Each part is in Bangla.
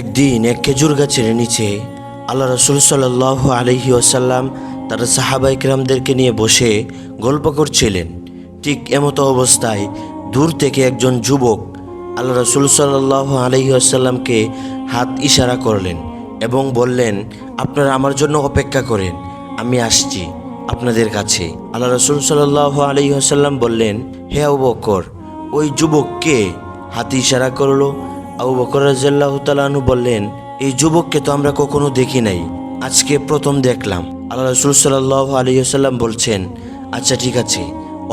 একদিন এক খেজুর গাছের নিচে আল্লাহ রসুল সাল্লাহ আলহি আসাল্লাম তার সাহাবাই কিরামদেরকে নিয়ে বসে গল্প করছিলেন। ঠিক এমতো অবস্থায় দূর থেকে একজন যুবক আল্লাহ রসুল সাল্লাহ আলহি আসাল্লামকে হাত ইশারা করলেন এবং বললেন, আপনারা আমার জন্য অপেক্ষা করেন, আমি আসছি আপনাদের কাছে। আল্লাহ রসুল সাল্লাহ আলহি আসাল্লাম বললেন, হে আবু বকর, ওই যুবক কে? হাতি ইশারা করল আবু বকর তালাহনু বললেন, এই যুবককে তো আমরা কখনো দেখি নাই। আজকে প্রথম দেখলাম। আল্লাহ রসুল সাল্লাহ আলহিহাল্লাম বলছেন আচ্ছা ঠিক আছে,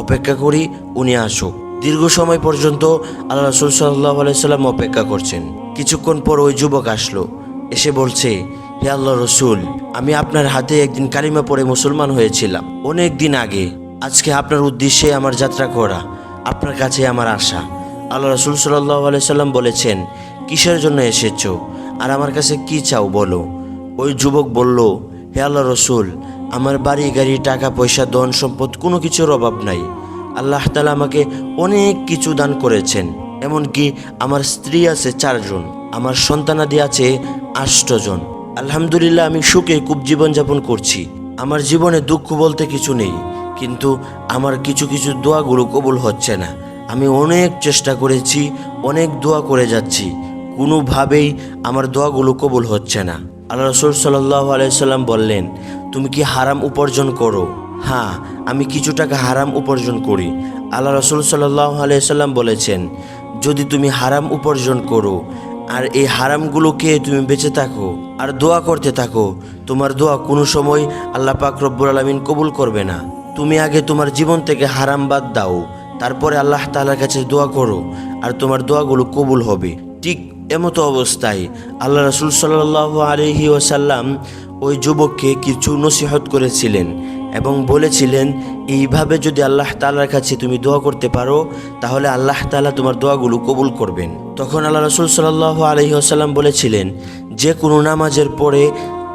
অপেক্ষা করি, উনি আসুক। দীর্ঘ সময় পর্যন্ত আল্লাহ রসুল সাল্লাহ আলাইসাল্লাম অপেক্ষা করছেন। কিছুক্ষণ পর ওই যুবক আসলো, এসে বলছে, হে আল্লাহ রসুল, আমি আপনার হাতে একদিন কালিমা পড়ে মুসলমান হয়েছিলাম, অনেক দিন আগে। আজকে আপনার উদ্দেশ্যে আমার যাত্রা করা, আপনার কাছে আমার আশা আল্লাহ রসুল সাল্লাহ আলাইসাল্লাম বলেছেন, কিসের জন্য এসেছ? আর আমার কাছে কি চাও বলো? ওই যুবক বলল, হে আল্লাহ রসুল, আমার বাড়ি, গাড়ি, টাকা, পয়সা, ধন, সম্পদ কোনো কিছুর অভাব নাই। আল্লাহ তালা আমাকে অনেক কিছু দান করেছেন, এমনকি আমার স্ত্রী আছে চারজন, আমার সন্তানাদি আছে আষ্টজন। আলহামদুলিল্লাহ, আমি সুখে খুব জীবনযাপন করছি। আমার জীবনে দুঃখ বলতে কিছু নেই, কিন্তু আমার কিছু কিছু দোয়াগুলো কবুল হচ্ছে না। আমি অনেক চেষ্টা করেছি, অনেক দোয়া করে যাচ্ছি। কোনোভাবেই আমার দোয়াগুলো কবুল হচ্ছে না। আল্লাহ রসুল সাল্লাহ আলাইসাল্লাম বললেন, তুমি কি হারাম উপার্জন করো? হ্যাঁ আমি কিছু টাকা হারাম উপার্জন করি। আল্লাহ রসুল সাল্লাহ আলাইসাল্লাম বলেছেন, যদি তুমি হারাম উপার্জন করো, আর এই হারামগুলোকে তুমি বেঁচে থাকো, আর দোয়া করতে থাকো, তোমার দোয়া কোনো সময় আল্লাহ পাক রব্বুল আলমিন কবুল করবে না। তুমি আগে তোমার জীবন থেকে হারাম বাদ দাও। তারপরে আল্লাহ তালার কাছে দোয়া করো, আর তোমার দোয়াগুলো কবুল হবে। ঠিক এমতো অবস্থায় আল্লাহ রসুল সাল্লাহ আলহি ওসাল্লাম ওই যুবককে কিছু নসিহত করেছিলেন এবং বলেছিলেন, এইভাবে যদি আল্লাহ তালার কাছে তুমি দোয়া করতে পারো, তাহলে আল্লাহ তালা তোমার দোয়াগুলো কবুল করবেন। তখন আল্লাহ রসুল সাল্লাহ আলহি আসাল্লাম বলেছিলেন, যে কোনো নামাজের পরে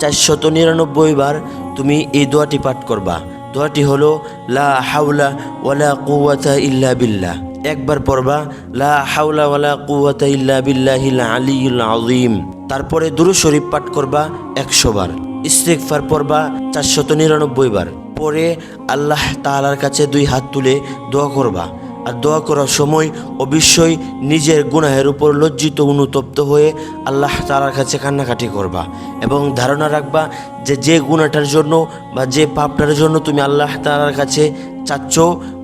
চারশত নিরানব্বই বার তুমি এই দোয়াটি পাঠ করবা দোয়াটি হলো, লা হাউলা ওয়ালা কুওয়াতা ইল্লা বিল্লাহ। একবার পড়বা, লা হাউলা ওয়ালা কুওয়াতা ইল্লা বিল্লাহিল আলিউল আযীম। তারপরে দুরু শরীফ পাঠ করবা একশো বার। ইস্তেগফার পড়বা চারশত নিরানব্বই বার। পরে আল্লাহ তাআলার কাছে দুই হাত তুলে দোয়া করবা। আর দোয়া করার সময় অবশ্যই নিজের গুনাহের উপর লজ্জিত, অনুতপ্ত হয়ে আল্লাহ তালার কাছে কান্নাকাটি করবা এবং ধারণা রাখবা যে যে গুণাটার জন্য বা যে পাপটার জন্য তুমি আল্লাহ তালার কাছে চাচ্ছ,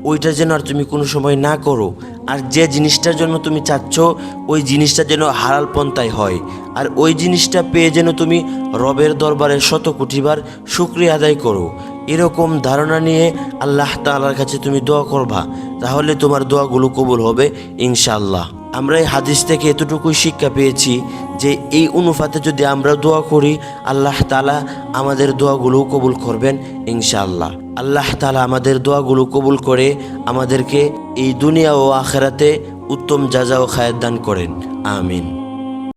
ওইটা যেন আর তুমি কোনো সময় না করো। আর যে জিনিসটার জন্য তুমি চাচ্ছ, ওই জিনিসটা যেন হারাল পন্থায় হয়। আর ওই জিনিসটা পেয়ে যেন তুমি রবের দরবারে শত কোটিবার শুক্রিয়া আদায় করো। এরকম ধারণা নিয়ে আল্লাহ তালার কাছে তুমি দোয়া করবা। তাহলে তোমার দোয়াগুলো কবুল হবে ইনশাল্লাহ আমরা এই হাদিস থেকে এতটুকুই শিক্ষা পেয়েছি যে এই অনুপাতে যদি আমরা দোয়া করি, আল্লাহ তালা আমাদের দোয়াগুলো কবুল করবেন ইনশাল্লাহ আল্লাহ তালা আমাদের দোয়াগুলো কবুল করে আমাদেরকে এই দুনিয়া ও আখেরাতে উত্তম যাজা ও খায়ের দান করেন। আমিন।